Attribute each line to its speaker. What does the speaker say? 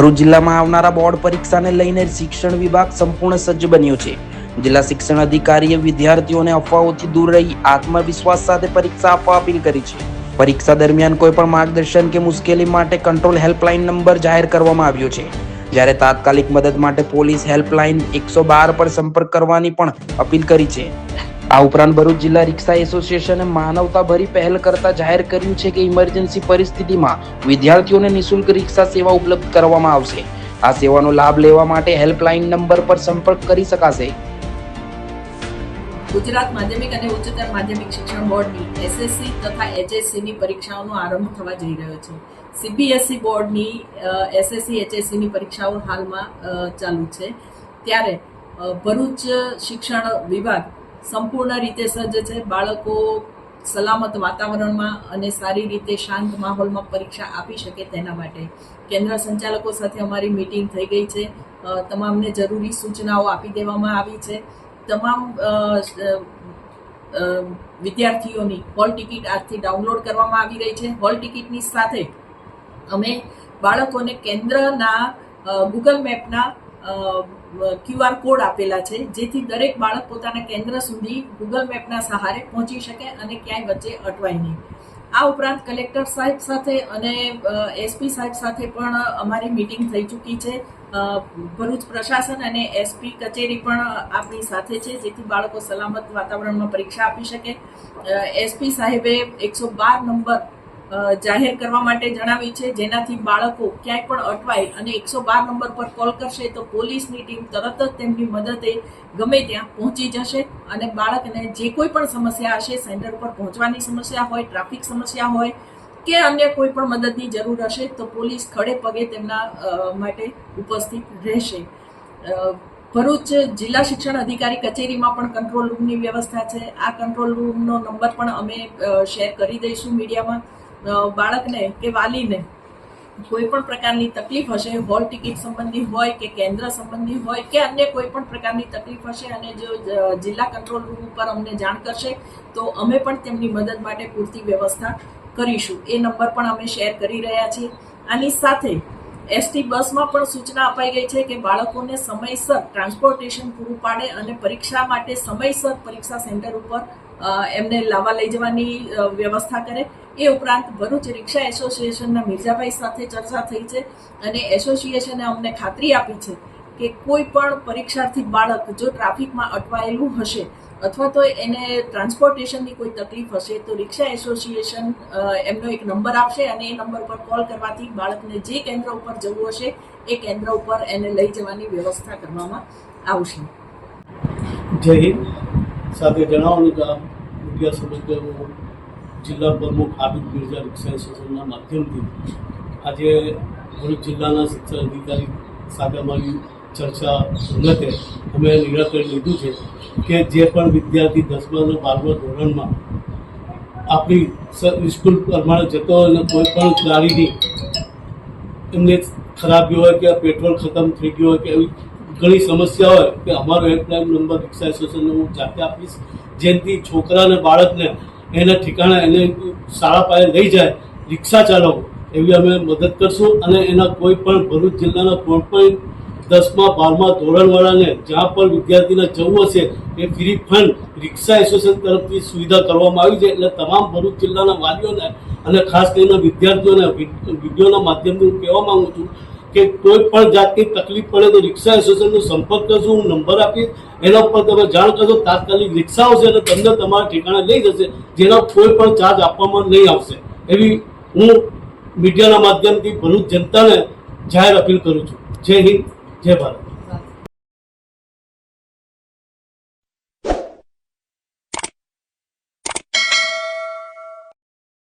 Speaker 1: ભરૂચ જિલ્લામાં આવનારા બોર્ડ પરીક્ષાને લઈને શિક્ષણ વિભાગ સંપૂર્ણ સજ્જ બન્યો છે જિલ્લા શિક્ષણ અધિકારીએ વિદ્યાર્થીઓને અફવાઓથી દૂર રહી આત્મવિશ્વાસ સાથે પરીક્ષા આપવા અપીલ કરી છે પરીક્ષા દરમિયાન કોઈપણ માર્ગદર્શન કે મુશ્કેલી માટે કંટ્રોલ હેલ્પલાઇન નંબર જાહેર કરવામાં આવ્યો છે જ્યારે તાત્કાલિક મદદ માટે પોલીસ હેલ્પલાઇન એકસો બાર પર સંપર્ક કરવાની પણ અપીલ કરી છે આ ઉપરાંત ભરૂચ જિલ્લા રિક્ષા એસોસિએશને માનવતાભરી પહેલ કરતા જાહેર કર્યું છે કે ઇમરજન્સી પરિસ્થિતિમાં વિદ્યાર્થીઓને નિઃશુલ્ક રિક્ષા સેવા ઉપલબ્ધ કરવામાં આવશે આ સેવાનો લાભ લેવા માટે હેલ્પલાઇન નંબર પર સંપર્ક કરી શકાશે
Speaker 2: ગુજરાત માધ્યમિક અને ઉચ્ચતર માધ્યમિક શિક્ષણ બોર્ડની એસએસસી તથા એચએસસીની પરીક્ષાઓનો આરંભ થવા જઈ રહ્યો છે સીબીએસઈ બોર્ડની એસએસસી એચએસસીની પરીક્ષાઓ હાલમાં ચાલુ છે ત્યારે ભરૂચ શિક્ષણ વિભાગ સંપૂર્ણ રીતે સજ્જ છે બાળકો સલામત વાતાવરણમાં અને સારી રીતે શાંત માહોલમાં પરીક્ષા આપી શકે તેના માટે કેન્દ્ર સંચાલકો સાથે અમારી મિટિંગ થઈ ગઈ છે તમામને જરૂરી સૂચનાઓ આપી દેવામાં આવી છે તમામ વિદ્યાર્થીઓની હોલ ટિકિટ આજથી ડાઉનલોડ કરવામાં આવી રહી છે હોલ ટિકિટની સાથે અમે બાળકોને કેન્દ્રના ગૂગલ મેપના ક્યુઆર કોડ આપેલા છે જેથી દરેક બાળક પોતાના કેન્દ્ર સુધી ગૂગલ મેપના સહારે પહોંચી શકે અને ક્યાંય વચ્ચે અટવાય નહીં આ ઉપરાંત કલેક્ટર સાહેબ સાથે અને એસપી સાહેબ સાથે પણ અમારી મિટિંગ થઈ ચૂકી છે ભરૂચ પ્રશાસન અને એસપી કચેરી પણ આપણી સાથે છે જેથી બાળકો સલામત વાતાવરણમાં પરીક્ષા આપી શકે એસપી સાહેબે એકસો બાર નંબર જાહેર કરવા માટે જણાવી છે જેનાથી બાળકો ક્યાંય પણ અટવાય અને એકસો બાર નંબર પર કોલ કરશે તો પોલીસની ટીમ તરત જ તેમની મદદે ગમે ત્યાં પહોંચી જશે અને બાળકને જે કોઈ પણ સમસ્યા હશે સેન્ટર પર પહોંચવાની સમસ્યા હોય ટ્રાફિક સમસ્યા હોય કે અન્ય કોઈ પણ મદદની જરૂર હશે તો પોલીસ ખડે પગે તેમના માટે ઉપસ્થિત રહેશે ભરૂચ જિલ્લા શિક્ષણ અધિકારી કચેરીમાં પણ કંટ્રોલ રૂમની વ્યવસ્થા છે આ કંટ્રોલ રૂમનો નંબર પણ અમે શેર કરી દઈશું મીડિયામાં બાળકને કે વાલીને કોઈ પણ પ્રકારની તકલીફ હશે હોલ ટિકિટ સંબંધી હોય કે કેન્દ્ર સંબંધી હોય કે અન્ય કોઈ પણ પ્રકારની તકલીફ હશે અને જો જિલ્લા કંટ્રોલ રૂમ ઉપર અમને જાણ કરશે તો અમે પણ તેમની મદદ માટે પૂરતી વ્યવસ્થા કરીશું એ નંબર પણ અમે શેર કરી રહ્યા છીએ આની સાથે એસટી બસમાં પણ સૂચના અપાઈ ગઈ છે કે બાળકોને સમયસર ટ્રાન્સપોર્ટેશન પૂરું પાડે અને પરીક્ષા માટે સમયસર પરીક્ષા સેન્ટર ઉપર એમને લાવવા લઈ જવાની વ્યવસ્થા કરે એ ઉપરાંત ભરૂચ રિક્ષા એસોસિએશનના મિર્ઝાભાઈ સાથે ચર્ચા થઈ છે અને એસોસિએશને અમને ખાતરી આપી છે કે કોઈ પણ પરીક્ષાર્થી બાળક જો ટ્રાફિકમાં અટવાયેલું હશે અથવા તો એને ટ્રાન્સપોર્ટેશનની કોઈ તકલીફ હશે તો રિક્ષા એસોસિએશન એમનો એક નંબર આપશે અને એ નંબર પર કોલ કરવાથી બાળકને જે કેન્દ્ર ઉપર જવું હશે એ કેન્દ્ર ઉપર એને લઈ જવાની વ્યવસ્થા કરવામાં આવશે
Speaker 3: જય હિન્દ સાથે જણાવવાનું કામ મીડિયા સમજદારો જિલ્લા પ્રમુખ આબિદ મિર્ઝા રિક્ષા એસોસિએશનના માધ્યમથી આજે ભરૂચ જિલ્લાના શિક્ષણ અધિકારી સાથે અમારી ચર્ચા સંગતે અમે નિરાકરણ લીધું છે કે જે પણ વિદ્યાર્થી દસમા અને બારમા ધોરણમાં આપણી સ્કૂલ પ્રમાણે જતો અને કોઈ પણ ગાડીની એમને ખરાબી હોય કે પેટ્રોલ ખતમ થઈ ગયું હોય કે એવી ઘણી સમસ્યા હોય કે અમારો હેલ્પલાઇન નંબર રિક્ષા એસોસિએશનનો હું જાતે આપીશ જેથી છોકરાને બાળકને એના ઠેકાણા એને શાળા પાસે લઈ જાય રિક્ષા ચાલવો એવી અમે મદદ કરશું અને એના કોઈ પણ ભરૂચ જિલ્લાના કોઈ પણ દસમા બારમા ધોરણવાળાને જ્યાં પણ વિદ્યાર્થીને જવું હશે એ ફ્રી ફંડ રિક્ષા એસોસિએશન તરફથી સુવિધા કરવામાં આવી છે એટલે તમામ ભરૂચ જિલ્લાના વાલીઓને અને ખાસ કરીને વિદ્યાર્થીઓને વિડીયોના માધ્યમથી હું કહેવા માગું છું કે કોઈ પણ જાતની તકલીફ પડે તો રિક્ષા એસોસિએશનનો સંપર્ક કરશું હું નંબર આપીશ એના ઉપર તમે જાણ કરશો તાત્કાલિક રિક્ષા આવશે અને તમને તમારા ઠેકાણે લઈ જશે જેનો કોઈ પણ ચાર્જ આપવામાં નહીં આવશે એવી હું મીડિયાના માધ્યમથી ભરૂચ જનતાને જાહેર અપીલ કરું છું જય હિન્દ జయ భారత్